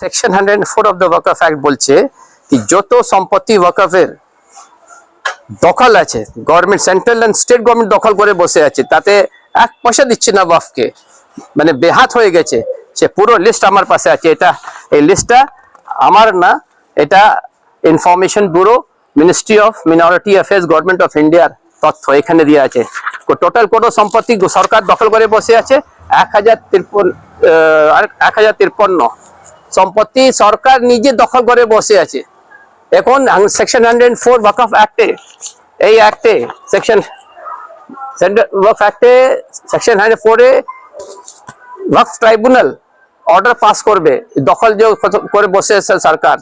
Section hundred four of the Waqf act বলছে যত সম্পত্তি ওয়াকফের দখল আছে government central and state government দখল করে বসে আছে, তাতে এক পয়সা দিচ্ছে না ওয়াফকে মানে বেহাত হয়ে গেছে, সে পুরো লিস্ট আমার পাশে আছে। এটা, এই লিস্টটা আমার না, এটা information bureau ministry of minority affairs government of ইন্ডিয়ার তথ্য এখানে দেওয়া আছে। টোটাল কোনো সম্পত্তি সরকার দখল করে বসে আছে, এক হাজার তিরপন এক হাজার তিরপন্ন। সম্পত্তি সরকার নিজে দখল করে বসে আছে। এখন সেকশন হান্ড্রেড ফোর ওয়াকফ অ্যাক্টে এই অ্যাক্টে সেকশন ওয়াকফ অ্যাক্টে সেকশন হান্ড্রেড ফোরে ওয়াকফ ট্রাইব্যুনাল অর্ডার পাস করবে দখল যে করে বসে আছে সরকার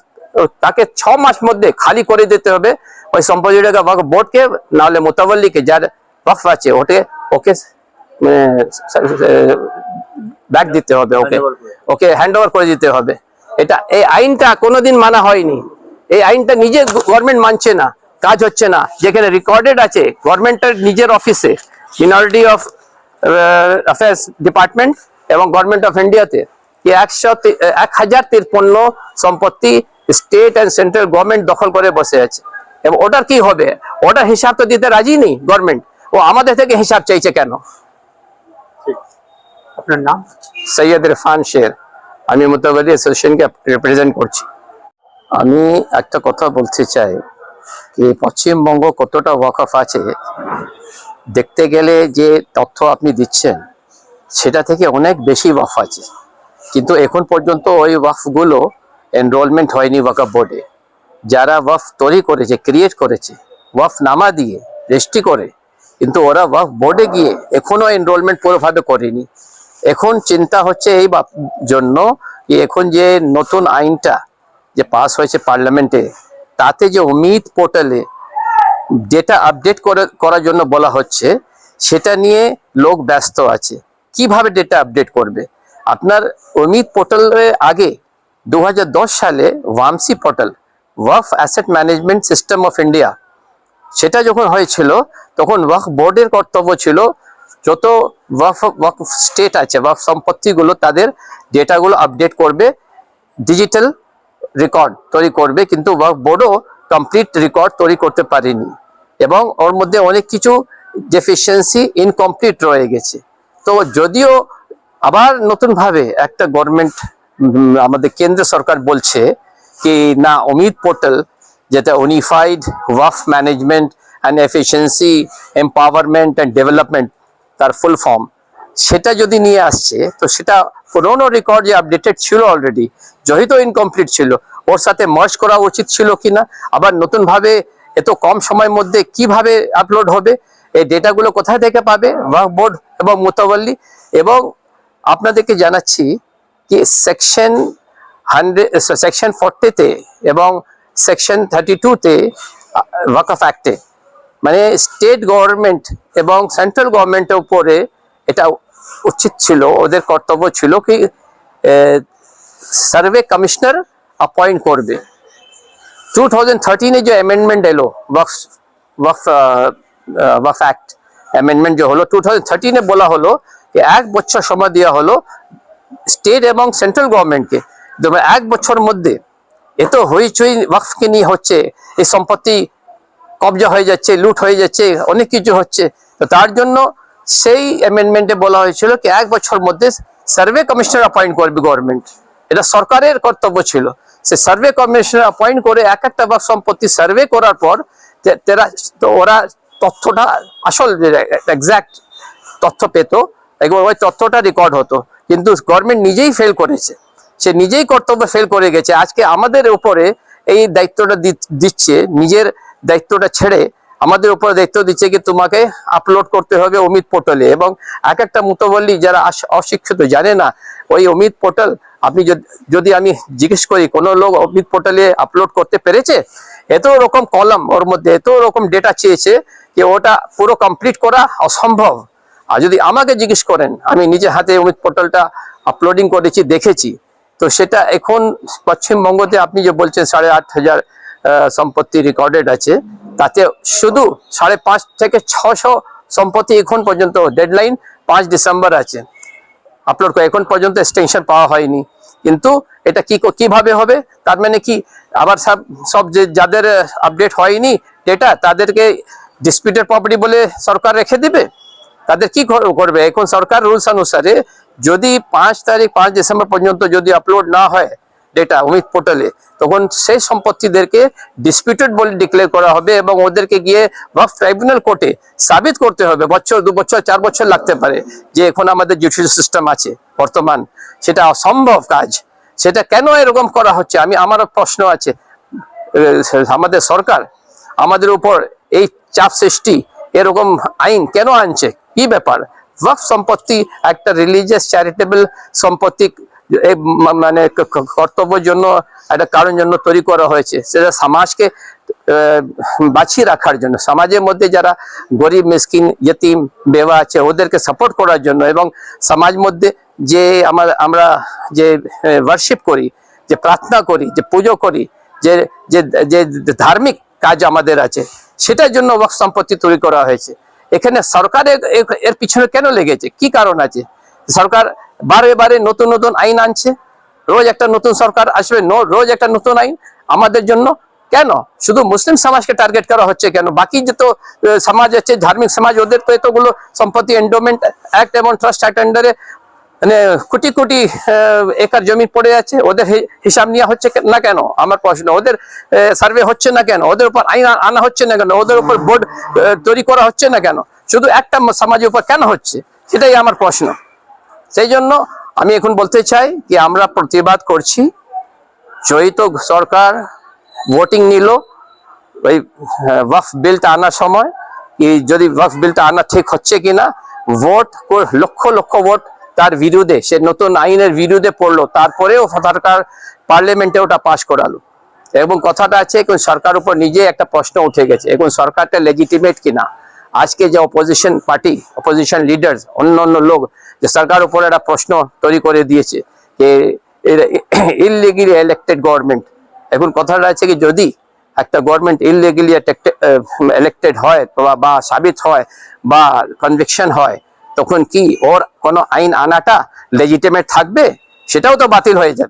তাকে ছ মাস মধ্যে খালি করে দিতে হবে। ওই সম্পত্তিটাকে ওয়াকফ বোর্ডকে নাহলে মোতাবল্লিকে যার ওয়াকফ আছে ওকে ওকে ব্যাক দিতে হবে ওকে ওকে হ্যান্ড ওভার করে দিতে হবে। এটা এই আইনটা কোনোদিন মানা হয়নি। এই আইনটা নিজে গভর্নমেন্ট মানছে না কাজ হচ্ছে না। যেখানে রেকর্ডেড আছে গভর্নমেন্টের নিজের অফিসে মিনরিটি অফ অ্যাফেয়ার্স ডিপার্টমেন্ট এবং গভর্নমেন্ট অফ ইন্ডিয়াতে কি একশো এক হাজার তিরপন্ন সম্পত্তি স্টেট অ্যান্ড সেন্ট্রাল গভর্নমেন্ট দখল করে বসে আছে। এবং ওটার কি হবে? ওটার হিসাব তো দিতে রাজি নেই গভর্নমেন্ট ও আমাদের থেকে হিসাব চাইছে কেন? আপনার নাম? সৈয়দ ইরফান শের। আমি মোতাবলি অ্যাসোসিয়েশনকে রিপ্রেজেন্ট করছি। আমি একটা কথা বলতে চাই যে পশ্চিমবঙ্গ কতটা ওয়াকফ আছে, দেখতে গেলে যে তথ্য আপনি দিচ্ছেন, সেটা থেকে অনেক বেশি ওয়াফ আছে। কিন্তু এখন পর্যন্ত ওই ওয়াফগুলো এনরোলমেন্ট হয়নি ওয়াকফ বোর্ডে যারা ওয়াফ তৈরি করেছে ক্রিয়েট করেছে ওয়াফ নামা দিয়ে রেজিস্ট্রি করে, কিন্তু ওরা ওয়াফ বোর্ডে গিয়ে এখনও এনরোলমেন্ট পুরোভাবে করেনি। এখন চিন্তা হচ্ছে এই জন্য এখন যে নতুন আইনটা যে পাস হয়েছে পার্লামেন্টে, তাতে যে অমিত পোর্টালে ডেটা আপডেট করে করার জন্য বলা হচ্ছে, সেটা নিয়ে লোক ব্যস্ত আছে। কীভাবে ডেটা আপডেট করবে? আপনার অমিত পোর্টালের আগে দু হাজার দশ সালে ওয়ামসি portal, Waqf asset management system of India, সেটা যখন হয়েছিল, তখন ওয়াক বোর্ডের কর্তব্য ছিল যত ওয়াফ ওয়াক স্টেট আছে ওয়াক সম্পত্তিগুলো তাদের ডেটাগুলো আপডেট করবে ডিজিটাল রেকর্ড তৈরি করবে, কিন্তু ওয়াক বোর্ডও কমপ্লিট রেকর্ড তৈরি করতে পারেনি। এবং ওর মধ্যে অনেক কিছু ডেফিসিয়েন্সি ইনকমপ্লিট রয়ে গেছে। তো যদিও আবার নতুনভাবে একটা গভর্নমেন্ট আমাদের কেন্দ্র সরকার বলছে কি, না, অমিত পোর্টাল, যেটা unified Waqf management and efficiency empowerment and development তার ফুল ফর্ম সেটা যদি নিয়ে আসছে, তো সেটা পুরোনো রেকর্ড যে আপডেটেড ছিল অলরেডি যেহেতু ইনকমপ্লিট ছিল, ওর সাথে মার্জ করা উচিত ছিল কিনা, আবার নতুনভাবে এত কম সময়ের মধ্যে কীভাবে আপলোড হবে, এই ডেটাগুলো কোথায় থেকে পাবে ওয়ার্ক বোর্ড এবং মোতাবল্লি এবং আপনাদেরকে জানাচ্ছি কি সেকশন হান্ড্রেড সেকশন ফোরটিতে এবং সেকশন থার্টি টুতে ওয়াকফ অ্যাক্টে মানে স্টেট গভর্নমেন্ট এবং সেন্ট্রাল গভর্নমেন্টের উপরে এটা উচিত ছিল, ওদের কর্তব্য ছিল কি সার্ভে কমিশনার অ্যাপয়েন্ট করবে। টু থাউজেন্ড থার্টিনে যে অ্যামেন্ডমেন্ট এলো ওয়াকফ ওয়াকফ ওয়াকফ অ্যাক্ট অ্যামেন্ডমেন্ট যে হলো টু থাউজেন্ড থার্টিনে বলা হলো যে এক বছর সময় দেওয়া হলো স্টেট এবং সেন্ট্রাল গভর্নমেন্টকে তবে এক বছর মধ্যে এত হইচই ওয়াকফকে নিয়ে হচ্ছে, এই সম্পত্তি কবজা হয়ে যাচ্ছে, লুট হয়ে যাচ্ছে, অনেক কিছু হচ্ছে। তো তার জন্য সেই অ্যামেন্ডমেন্টে বলা হয়েছিল কি এক বছর মধ্যে সার্ভে কমিশনার অ্যাপয়েন্ট করবে গভর্নমেন্ট এটা সরকারের কর্তব্য ছিল। সে সার্ভে কমিশনার অ্যাপয়েন্ট করে এক একটা বা সম্পত্তি সার্ভে করার পর তেরা ওরা তথ্যটা আসল এক্স্যাক্ট তথ্য পেত এবং ওই তথ্যটা রেকর্ড হতো। কিন্তু গভর্নমেন্ট নিজেই ফেল করেছে। সে নিজেই কর্তব্য ফেল করে গেছে। আজকে আমাদের উপরে এই দায়িত্বটা দিচ্ছে নিজের দায়িত্বটা ছেড়ে আমাদের উপরে দায়িত্ব দিচ্ছে কি তোমাকে আপলোড করতে হবে অমিত পোর্টালে। এবং এক একটা মুতবল্লি যারা অশিক্ষিত জানে না, ওই অমিত পোর্টাল, আপনি যদি- আমি জিজ্ঞেস করি, কোনো লোক অমিত পোর্টালে আপলোড করতে পেরেছে? এত রকম কলম ওর মধ্যে, এত রকম ডেটা চেয়েছে যে ওটা পুরো কমপ্লিট করা অসম্ভব। আর যদি আমাকে জিজ্ঞেস করেন, আমি নিজে হাতে অমিত পোর্টালটা আপলোডিং করেছি, দেখেছি। তো সেটা এখন পশ্চিমবঙ্গতে আপনি যে বলছেন সাড়ে আট হাজার সম্পত্তি রেকর্ডেড আছে। তাতে শুধু সাড়ে পাঁচ থেকে ছশো সম্পত্তি এখন পর্যন্ত ডেডলাইন পাঁচ ডিসেম্বর আছে। আপলোড করে এখন পর্যন্ত এক্সটেনশন পাওয়া হয়নি। কিন্তু এটা কি কীভাবে হবে? তার মানে কি আবার সব সব যে যাদের আপডেট হয়নি ডেটা তাদেরকে ডিসপিউটেড প্রপার্টি বলে সরকার রেখে দিবে? তাদের কি করবে? এখন সরকার রুলস অনুসারে যদি পাঁচ তারিখ, পাঁচ ডিসেম্বর পর্যন্ত যদি আপলোড না হয় ডেটা অমিত পোর্টালে তখন সেই সম্পত্তিদেরকে ডিসপিউটেড বলে ডিক্লেয়ার করা হবে এবং ওদেরকে গিয়ে ওয়াকফ ট্রাইব্যুনাল কোর্টে সাবিত করতে হবে। বছর, দু বছর, চার বছর লাগতে পারে যে এখন আমাদের জুডিশিয়াল সিস্টেম আছে বর্তমান। সেটা অসম্ভব কাজ। সেটা কেন এরকম করা হচ্ছে? আমি, আমারও প্রশ্ন আছে। আমাদের সরকার, আমাদের উপর এই চাপ সৃষ্টি, এরকম আইন কেন আনছে? কি ব্যাপার? ওয়াকফ সম্পত্তি একটা রিলিজিয়াস চ্যারিটেবল সম্পত্তি এই মানে কর্তব্যের জন্য, একটা কারণ জন্য তৈরি করা হয়েছে। সেটা সমাজকে বাঁচিয়ে রাখার জন্য। সমাজের মধ্যে যারা গরিব, মিসকিন, ইয়তিম, বেওয়া আছে, ওদেরকে সাপোর্ট করার জন্য এবং সমাজ মধ্যে যে আমার, আমরা যে ওয়ার্শিপ করি, যে প্রার্থনা করি, যে পুজো করি, যে যে যে ধার্মিক কাজ আমাদের আছে, সেটার জন্য ওয়াকফ সম্পত্তি তৈরি করা হয়েছে। এখানে সরকারের এর পিছনে কেন লেগেছে? কি কারণ আছে? সরকার বারে বারে নতুন নতুন আইন আনছে। রোজ একটা নতুন সরকার আসবে রোজ একটা নতুন আইন। আমাদের জন্য কেন? শুধু মুসলিম সমাজকে টার্গেট করা হচ্ছে কেন? বাকি যে তো সমাজ আছে, ধার্মিক সমাজ, ওদের তো এতগুলো সম্পত্তি এন্ডোমেন্ট অ্যাক্ট এবং ট্রাস্ট অ্যাক্ট আন্ডারে মানে কোটি কোটি একর জমি পড়ে আছে। ওদের হিসাব নেওয়া হচ্ছে না কেন? আমার প্রশ্ন, ওদের সার্ভে হচ্ছে না কেন? ওদের উপর আইন আনা হচ্ছে না কেন? ওদের উপর বোর্ড তৈরি করা হচ্ছে না কেন? শুধু একটা সমাজের উপর কেন হচ্ছে? সেটাই আমার প্রশ্ন। সেই জন্য আমি এখন বলতে চাই যে আমরা প্রতিবাদ করছি। জয়িত সরকার ভোটিং নিল, ওই ওয়াকফ বিলটা আনার সময়। কি যদি ওয়াকফ বিলটা আনা ঠিক হচ্ছে কিনা ভোট লক্ষ লক্ষ ভোট তার বিরুদ্ধে, সে নতুন আইনের বিরুদ্ধে পড়ল, তারপরেও সরকার পার্লামেন্টে ওটা পাশ করালো। এবং কথাটা আছে, এখন সরকার উপর নিজে একটা প্রশ্ন উঠে গেছে, এখন সরকারটা লেজিটিমেট কিনা। আজকে যে অপোজিশন পার্টি অপোজিশন লিডার অন্য অন্য লোক যে সরকার উপর একটা প্রশ্ন তৈরি করে দিয়েছে যে ইলিগিলি ইলেক্টেড গভর্নমেন্ট এখন কথাটা আছে কি, যদি একটা গভর্নমেন্ট ইলিগেলি ইলেক্টেড হয় বা সাবিত হয় বা কনভিকশন হয়, তখন কি ওর কোনো আইন আনাটা লেজিটেমেট থাকবে? সেটাও তো বাতিল হয়ে যাবে।